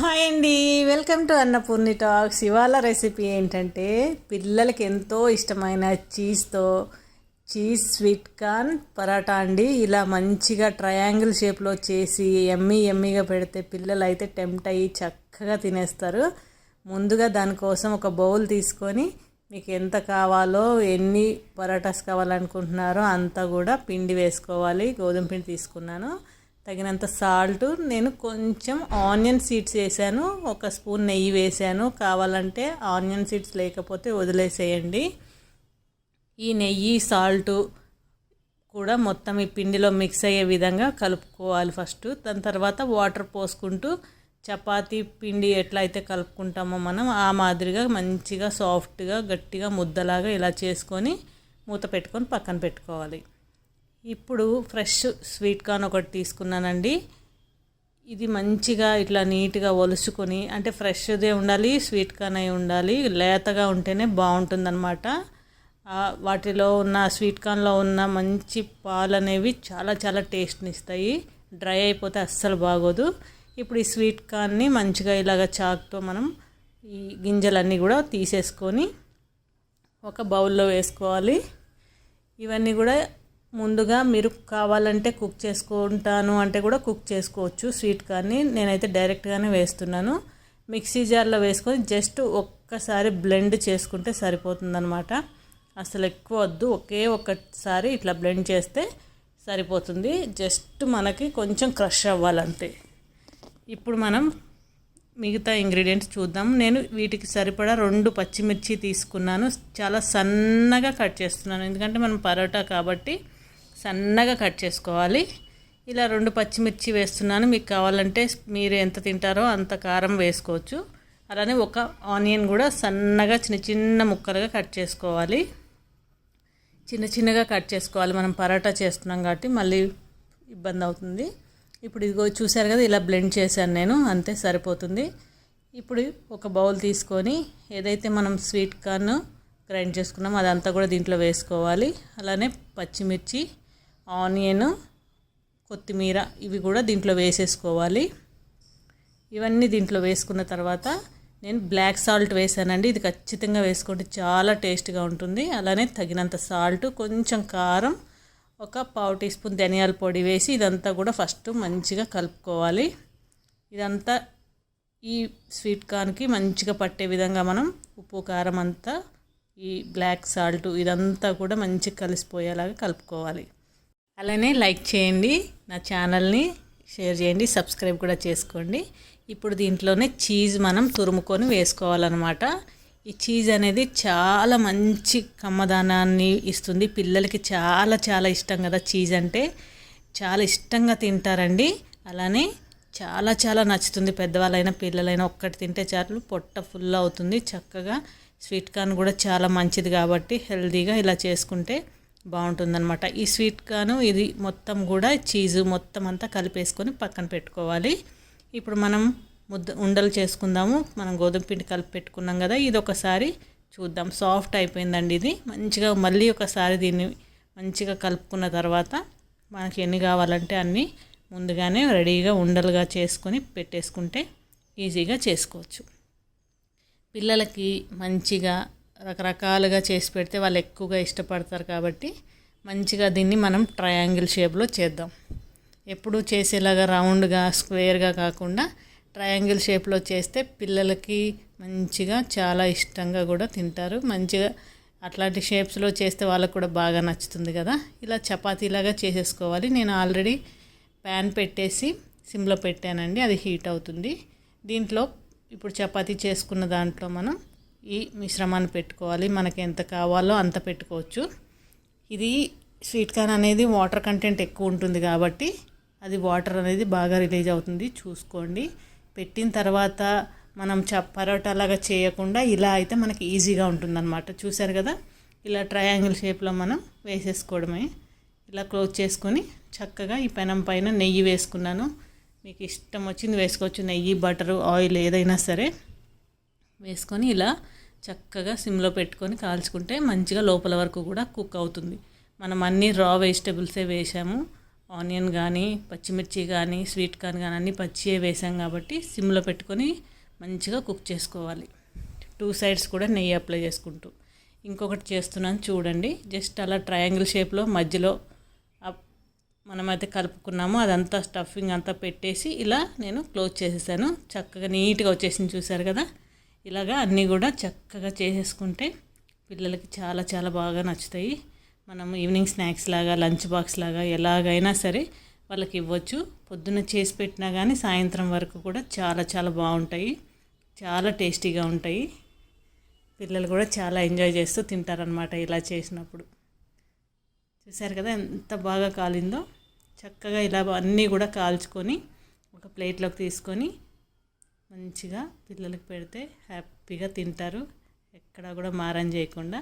Hi అండి. Welcome to Annapurni talks. ఇవాళ recipe ఏంటంటే పిల్లలకి ఎంతో ఇష్టమైన చీజ్తో చీజ్ స్వీట్ కార్న్ పరాటా అండి. ఇలా మంచిగా ట్రయాంగిల్ షేప్లో చేసి ఎమ్మి ఎమ్మిగా పెడితే పిల్లలు అయితే టెంప్ట్ అయ్యి చక్కగా తినేస్తారు. ముందుగా దానికోసం ఒక బౌల్ తీసుకొని మీకు ఎంత కావాలో ఎన్ని పరాటాస్ కావాలనుకుంటున్నారో అంతా కూడా పిండి వేసుకోవాలి. గోధుమ పిండి తీసుకున్నాను. తగినంత సాల్ట్ నేను కొంచెం ఆనియన్ సీడ్స్ వేసాను ఒక స్పూన్ నెయ్యి వేసాను. కావాలంటే ఆనియన్ సీడ్స్ లేకపోతే వదిలేసేయండి. ఈ నెయ్యి సాల్ట్ కూడా మొత్తం ఈ పిండిలో మిక్స్ అయ్యే విధంగా కలుపుకోవాలి ఫస్ట్. దాని తర్వాత వాటర్ పోసుకుంటూ చపాతీ పిండి ఎట్లా అయితే కలుపుకుంటామో మనం ఆ మాదిరిగా మంచిగా సాఫ్ట్గా గట్టిగా ముద్దలాగా ఇలా చేసుకొని మూత పెట్టుకొని పక్కన పెట్టుకోవాలి. ఇప్పుడు ఫ్రెష్ స్వీట్ కార్న్ ఒకటి తీసుకున్నానండి. ఇది మంచిగా ఇట్లా నీట్గా ఒలుసుకొని అంటే ఫ్రెష్దే ఉండాలి స్వీట్ కార్న్ అయి ఉండాలి లేతగా ఉంటేనే బాగుంటుందన్నమాట. వాటిలో ఉన్న స్వీట్ కార్న్లో ఉన్న మంచి పాలు అనేవి చాలా చాలా టేస్ట్ని ఇస్తాయి డ్రై అయిపోతే అస్సలు బాగోదు. ఇప్పుడు ఈ స్వీట్ కార్న్ని మంచిగా ఇలాగ చాక్తో మనం ఈ గింజలన్నీ కూడా తీసేసుకొని ఒక బౌల్లో వేసుకోవాలి. ఇవన్నీ కూడా ముందుగా మీరు కావాలంటే కుక్ చేసుకుంటాను అంటే కూడా కుక్ చేసుకోవచ్చు స్వీట్ కార్న్ని నేనైతే డైరెక్ట్గానే వేస్తున్నాను. మిక్సీ జార్లో వేసుకొని జస్ట్ ఒక్కసారి బ్లెండ్ చేసుకుంటే సరిపోతుందనమాట అసలు ఎక్కువ వద్దు ఒకే ఒక్కసారి ఇట్లా బ్లెండ్ చేస్తే సరిపోతుంది. జస్ట్ మనకి కొంచెం క్రష్ అవ్వాలంతే. ఇప్పుడు మనం మిగతా ఇంగ్రీడియంట్స్ చూద్దాం. నేను వీటికి సరిపడా రెండు పచ్చిమిర్చి తీసుకున్నాను. చాలా సన్నగా కట్ చేస్తున్నాను. ఎందుకంటే మనం పరోటా కాబట్టి సన్నగా కట్ చేసుకోవాలి. ఇలా రెండు పచ్చిమిర్చి వేస్తున్నాను. మీకు కావాలంటే మీరు ఎంత తింటారో అంత కారం వేసుకోవచ్చు. అలానే ఒక ఆనియన్ కూడా సన్నగా చిన్న చిన్న ముక్కలుగా కట్ చేసుకోవాలి. చిన్న చిన్నగా కట్ చేసుకోవాలి. మనం పరాటా చేస్తున్నాం కాబట్టి మళ్ళీ ఇబ్బంది అవుతుంది. ఇప్పుడు ఇదిగో చూసారు కదా ఇలా బ్లెండ్ చేశాను నేను. అంతే సరిపోతుంది. ఇప్పుడు ఒక బౌల్ తీసుకొని ఏదైతే మనం స్వీట్ కార్న్ గ్రైండ్ చేసుకున్నామో అదంతా కూడా దీంట్లో వేసుకోవాలి. అలానే పచ్చిమిర్చి ఆనియన్ కొత్తిమీర ఇవి కూడా దీంట్లో వేసేసుకోవాలి. ఇవన్నీ దీంట్లో వేసుకున్న తర్వాత నేను బ్లాక్ సాల్ట్ వేసానండి. ఇది ఖచ్చితంగా వేసుకుంటే చాలా టేస్ట్గా ఉంటుంది. అలానే తగినంత సాల్ట్ కొంచెం కారం ఒక పావు టీ స్పూన్ ధనియాల పొడి వేసి ఇదంతా కూడా ఫస్ట్ మంచిగా కలుపుకోవాలి. ఇదంతా ఈ స్వీట్ కార్న్కి మంచిగా పట్టే విధంగా మనం ఉప్పు కారం అంతా ఈ బ్లాక్ సాల్ట్ ఇదంతా కూడా మంచిగా కలిసిపోయేలాగా కలుపుకోవాలి. అలానే లైక్ చేయండి నా ఛానల్ని షేర్ చేయండి సబ్స్క్రైబ్ కూడా చేసుకోండి. ఇప్పుడు దీంట్లోనే చీజ్ మనం తురుముకొని వేసుకోవాలన్నమాట. ఈ చీజ్ అనేది చాలా మంచి కమ్మదానాన్ని ఇస్తుంది. పిల్లలకి చాలా చాలా ఇష్టం కదా చీజ్ అంటే. చాలా ఇష్టంగా తింటారండి. అలానే చాలా చాలా నచ్చుతుంది. పెద్దవాళ్ళైనా పిల్లలైనా ఒక్కటి తింటే చాలు పొట్ట ఫుల్ అవుతుంది. చక్కగా స్వీట్ కార్న్ కూడా చాలా మంచిది కాబట్టి హెల్తీగా ఇలా చేసుకుంటే బాగుంటుందన్నమాట. ఈ స్వీట్ కాను ఇది మొత్తం కూడా చీజు మొత్తం అంతా కలిపేసుకొని పక్కన పెట్టుకోవాలి. ఇప్పుడు మనం ముద్ద ఉండలు చేసుకుందాము. మనం గోధుమ పిండి కలిపి పెట్టుకున్నాం కదా ఇది ఒకసారి చూద్దాం. సాఫ్ట్ అయిపోయిందండి ఇది. మంచిగా మళ్ళీ ఒకసారి దీన్ని మంచిగా కలుపుకున్న తర్వాత మనకి ఎన్ని కావాలంటే అన్నీ ముందుగానే రెడీగా ఉండలుగా చేసుకొని పెట్టేసుకుంటే ఈజీగా చేసుకోవచ్చు. పిల్లలకి మంచిగా రకరకాలుగా చేసి పెడితే వాళ్ళు ఎక్కువగా ఇష్టపడతారు కాబట్టి మంచిగా దీన్ని మనం ట్రయాంగిల్ షేప్లో చేద్దాం. ఎప్పుడు చేసేలాగా రౌండ్గా స్క్వేర్గా కాకుండా ట్రయాంగిల్ షేప్లో చేస్తే పిల్లలకి మంచిగా చాలా ఇష్టంగా కూడా తింటారు. మంచిగా అట్లాంటి షేప్స్లో చేస్తే వాళ్ళకు కూడా బాగా నచ్చుతుంది కదా. ఇలా చపాతీలాగా చేసేసుకోవాలి. నేను ఆల్రెడీ ప్యాన్ పెట్టేసి సిమ్లో పెట్టానండి. అది హీట్ అవుతుంది. దీంట్లో ఇప్పుడు చపాతీ చేసుకున్న దాంట్లో మనం ఈ మిశ్రమాన్ని పెట్టుకోవాలి. మనకి ఎంత కావాలో అంత పెట్టుకోవచ్చు. ఇది స్వీట్ కార్న్ అనేది వాటర్ కంటెంట్ ఎక్కువ ఉంటుంది కాబట్టి అది వాటర్ అనేది బాగా రిలీజ్ అవుతుంది. చూసుకోండి. పెట్టిన తర్వాత మనం చ పరోటాలాగా చేయకుండా ఇలా అయితే మనకి ఈజీగా ఉంటుందన్నమాట. చూసారు కదా? ఇలా ట్రయాంగిల్ షేప్లో మనం వేసేసుకోవడమే. ఇలా క్లోజ్ చేసుకొని చక్కగా ఈ పెనం పైన నెయ్యి వేసుకున్నాను. మీకు ఇష్టం వచ్చింది వేసుకోవచ్చు. నెయ్యి బటరు ఆయిల్ ఏదైనా సరే. వేసుకొని ఇలా చక్కగా సిమ్లో పెట్టుకొని కాల్చుకుంటే మంచిగా లోపల వరకు కూడా కుక్ అవుతుంది. మనం అన్ని రా వెజిటబుల్సే వేసాము ఆనియన్ కానీ పచ్చిమిర్చి కానీ స్వీట్ కార్న్ కానీ అన్నీ పచ్చియే వేసాం కాబట్టి సిమ్లో పెట్టుకొని మంచిగా కుక్ చేసుకోవాలి. టూ సైడ్స్ కూడా నెయ్యి అప్లై చేసుకుంటూ. ఇంకొకటి చేస్తున్నాను చూడండి. జస్ట్ అలా ట్రయాంగిల్ షేప్లో మధ్యలో అప్- మనమైతే కలుపుకున్నామో. అదంతా స్టఫింగ్ అంతా పెట్టేసి ఇలా నేను క్లోజ్ చేసేసాను. చక్కగా నీట్గా వచ్చేసింది చూసారు కదా? ఇలాగా అన్నీ కూడా చక్కగా చేసేసుకుంటే పిల్లలకి చాలా చాలా బాగా నచ్చుతాయి. మనం ఈవినింగ్ స్నాక్స్ లాగా లంచ్ బాక్స్ లాగా ఎలాగైనా సరే వాళ్ళకి ఇవ్వచ్చు. పొద్దున్న చేసి పెట్టినా కానీ సాయంత్రం వరకు కూడా చాలా చాలా బాగుంటాయి. చాలా టేస్టీగా ఉంటాయి. పిల్లలు కూడా చాలా ఎంజాయ్ చేస్తూ తింటారనమాట ఇలా చేసినప్పుడు. చూసారు కదా ఎంత బాగా కాలిందో? చక్కగా ఇలా అన్నీ కూడా కాల్చుకొని ఒక ప్లేట్లోకి తీసుకొని మంచిగా పిల్లలకి పెడితే హ్యాపీగా తింటారు. ఎక్కడా కూడా మారం చేయకుండా.